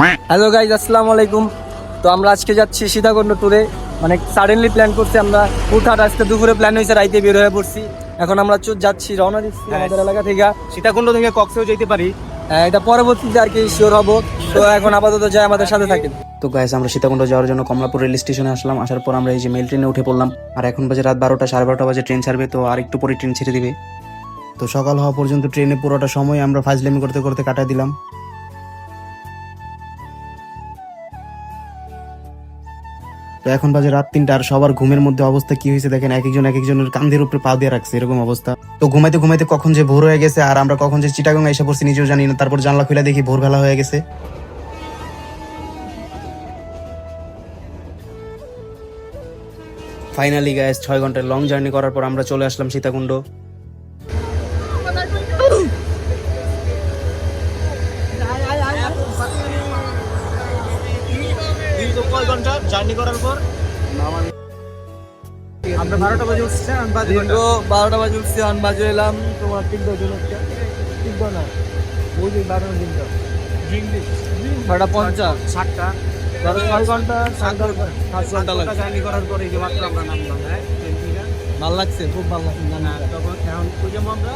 Hello guys আসসালামু আলাইকুম তো আমরা আজকে যাচ্ছি সীতাকুণ্ড ট্যুরে মানে সাডেনলি প্ল্যান করছি আমরা উঠাট আজকে দুপুরে প্ল্যান হয়েছে রাইতে বের হয়ে পড়ছি। এখন আমরা চো- যাচ্ছি রওনা দিচ্ছি হ্যাঁ। আমাদের এলাকা থেকে। সীতাকুণ্ড থেকে কক্সেও যেতে পারি। হ্যাঁ, এটা পরবর্তীতে আর কি শিওর হব। তো এখন আপাতত যাই আমাদের সাথে থাকেন তো গাইস আমরা সীতাকুণ্ড যাওয়ার জন্য কমলাপুর রেল স্টেশনে আসলাম। আসার পর আমরা এই যে মেল ট্রেনে উঠে পড়লাম। আর এখন বাজে রাত বারোটা সাড়ে বারোটা বাজে ট্রেন ছাড়বে তো আর একটু পরে ট্রেন ছেড়ে দিবে। তো সকাল হওয়া পর্যন্ত ট্রেনে পুরোটা সময় আমরা ফাজলামি করতে করতে কাটা দিলাম। তো এখন বাজে রাত তিনটা আর সবার ঘুমের মধ্যে অবস্থা কি হয়েছে দেখেন এক একজন এক একজনের কান্দের উপরে পা দিয়ে রাখছে, এরকম অবস্থা। তো ঘুমাইতে ঘুমাইতে কখন যে ভোর হয়ে গেছে আর আমরা কখন যে চিটাগং এসে পড়ছি নিজেও জানি না। তারপর জানলা খুলে দেখি ভোরবেলা হয়ে গেছে। ফাইনালি গাইস ছয় ঘণ্টার লং জার্নি করার পর আমরা চলে আসলাম সীতাকুণ্ড। কয় ঘণ্টা জার্নি করার পর? আমরা বারোটা বাজে উঠছি আমি বাজে দীর্ঘ বারোটা বাজে উঠছি আন বাজে এলাম। তোমার তিন জন তিন না ওই যে বারো দিনটা বারোটা পঞ্চাশ। সাতটা। ধরো ছয় ঘণ্টা সাত ঘণ্টা। সাত ঘণ্টা লাগবে। জার্নি করার পরে যে মাত্র আমরা নামলাম হ্যাঁ? ভালো লাগছে খুব ভালো লাগছে। না, তখন এখন যাব আমরা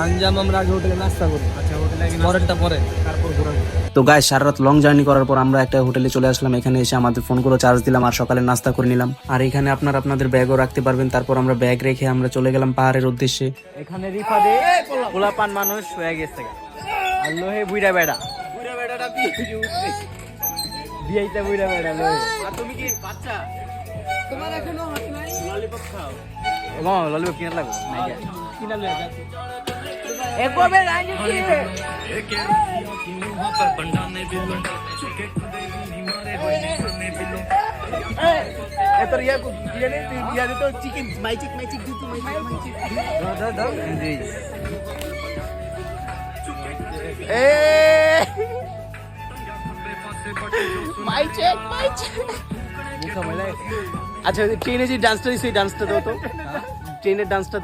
আনজাম আমরা আগে হোটেলে নাস্তা করি। আচ্ছা হোটেলে পরেরটা পরে। তারপর ঘোরাবো। তো গায়ে সারা রাত লং জার্নি করার পর আমরা একটা হোটেলে চলে আসলাম। এখানে এসে আমাদের ফোনগুলো চার্জ দিলাম আর সকালে নাস্তা করে নিলাম। আর এখানে আপনার আপনাদের ব্যাগও রাখতে পারবেন। তারপর আমরা ব্যাগ রেখে আমরা চলে গেলাম পাহাড়ের উদ্দেশ্যে। এখানে রিফাদে পোলাপান মানুষ হয়ে গেছে। আর লোহে বুইরা বেড়া। বুইরা বেড়াটা বুইরা বেড়া লোহে। আর তুমি কি বাচ্চা? তোমার এখনও নাই? ললিপপ খাও। এবং ললিপপ কিনা লাগবে নাই কিনা লয়ে একবে রাইনি কি এ তোর ইয়া ইয়া নে তুই ইয়া দে তো চিকেন মাইচিক মাইচিক দিতু মাইচিক মাইচিক দাও দাও দাও জি এ মাইচিক মাইচিক মুখা মেলা আচ্ছা ট্রেনে যে ডান্সটা দিছে এই ডান্সটা দাও তো ট্রেনের ডান্সটা দাও তো এই যে এই ডান্সটা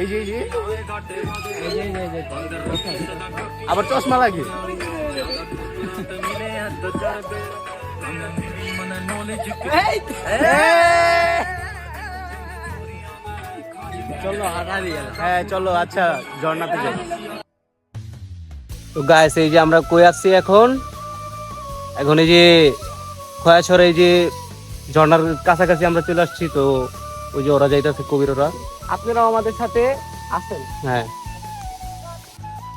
এই যে, এই যে, এই যে। আবার চশমা লাগে। চলো হ্যাঁ চলো আচ্ছা ঝর্ণাতে যাই। তো গাইস এই যে আমরা কই আসছি এখন? এখন এই যে খয়াছড়ে এই যে ঝর্ণার কাছাকাছি আমরা চলে আসছি তো ওই যে ওরা যাইতেছে কবির ওরা। আপনারাও আমাদের সাথে হ্যাঁ।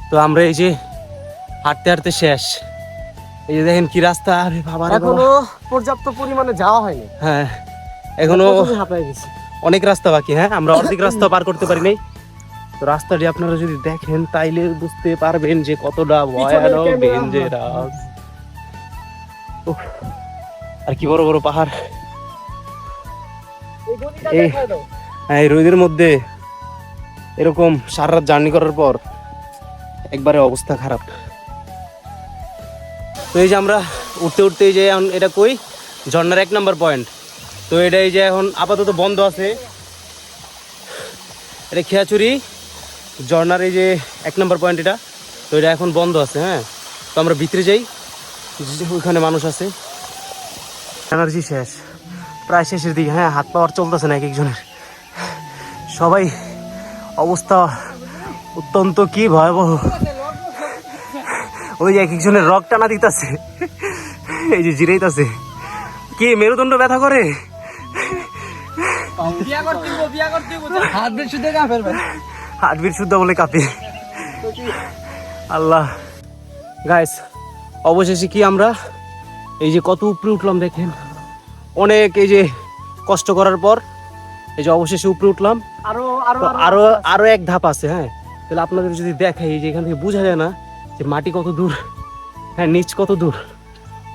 তো আমরা এই যে হাঁটতে হাঁটতে শেষ। এই যে দেখেন কি রাস্তা আরে বাবা। এখনও পর্যাপ্ত পরিমাণে যাওয়া হয়নি। হ্যাঁ এখনও গেছি। অনেক রাস্তা বাকি হ্যাঁ আমরা অর্ধেক রাস্তা পার করতে পারি নাই তো রাস্তাটি আপনারা যদি দেখেন তাইলে বুঝতে পারবেন যে কতটা ভয়ানক ডেঞ্জারাস আর কি বড় বড় পাহাড়। এই এই- এই রোদের মধ্যে এরকম সারা রাত জার্নি করার পর একবারে অবস্থা খারাপ। তো এই যে আমরা উঠতে উঠতে যে এখন এটা কই? ঝর্ণার এক নাম্বার পয়েন্ট। তো এটা এই যে এখন আপাতত বন্ধ আছে। এটা খেয়াচুরি ঝর্ণার এই যে এক নম্বর পয়েন্ট এটা। তো এটা এখন বন্ধ আছে হ্যাঁ? তো আমরা ভিতরে যাই। ওইখানে মানুষ আছে। এনার্জি শেষ। প্রায় শেষের দিকে হ্যাঁ হাত পাওয়ার চলতেছে না এক একজনের। সবাই অবস্থা অত্যন্ত কি ভয়াবহ। ওই যে এক একজনের রক টানা দিতেছে। এই যে জিরাইতেছে। কি মেরুদণ্ড ব্যথা করে? হার্টবিট শুদ্ধ বলে কাঁপি। আল্লাহ। গাইস অবশেষে কি আমরা? এই যে কত উপরে উঠলাম দেখেন। অনেক এই যে কষ্ট করার পর এই যে অবশেষে উপরে উঠলাম। আরও আরও আরও। আরও এক ধাপ আছে হ্যাঁ? তাহলে আপনাদের যদি দেখাই এই যে এখান থেকে বোঝা যায় না যে মাটি কত দূর হ্যাঁ নিচ কত দূর।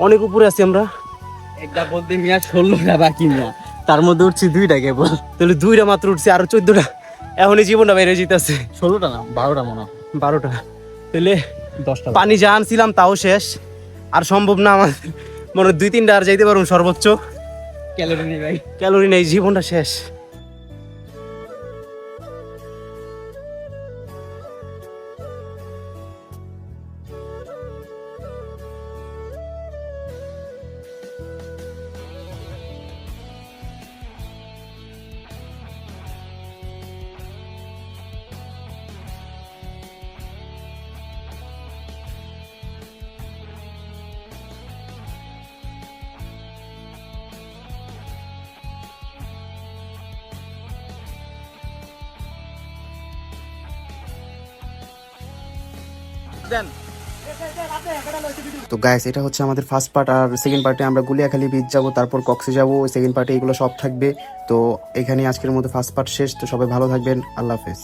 অনেক উপরে আছি আমরা। একটা বলতে মিয়া ষোলোটা বাকি মিয়া তার মধ্যে উঠছি দুইটা কেবল। তাহলে দুইটা মাত্র উঠছে আরও চোদ্দটা। এখনই জীবনটা বেড়ে যেতেছে। ষোলোটা না বারোটা মনে হয়। বারোটা। তাহলে দশটা পানি যা আনছিলাম তাও শেষ। আর সম্ভব না আমার মনে হয় দুই তিনটা আর যাইতে পারুন সর্বোচ্চ। ক্যালোরি নেই ভাই। ক্যালোরি নেই জীবনটা শেষ। দেন। তো গাইস এটা হচ্ছে আমাদের ফার্স্ট পার্ট আর সেকেন্ড পার্টে আমরা গুলিয়াখালী বিচ যাব, তারপর কক্সে যাব সেকেন্ড পার্টে এগুলো সব থাকবে। তো এখানে আজকের মতো ফার্স্ট পার্ট শেষ। তো সবাই ভালো থাকবেন। আল্লাহ হাফেজ।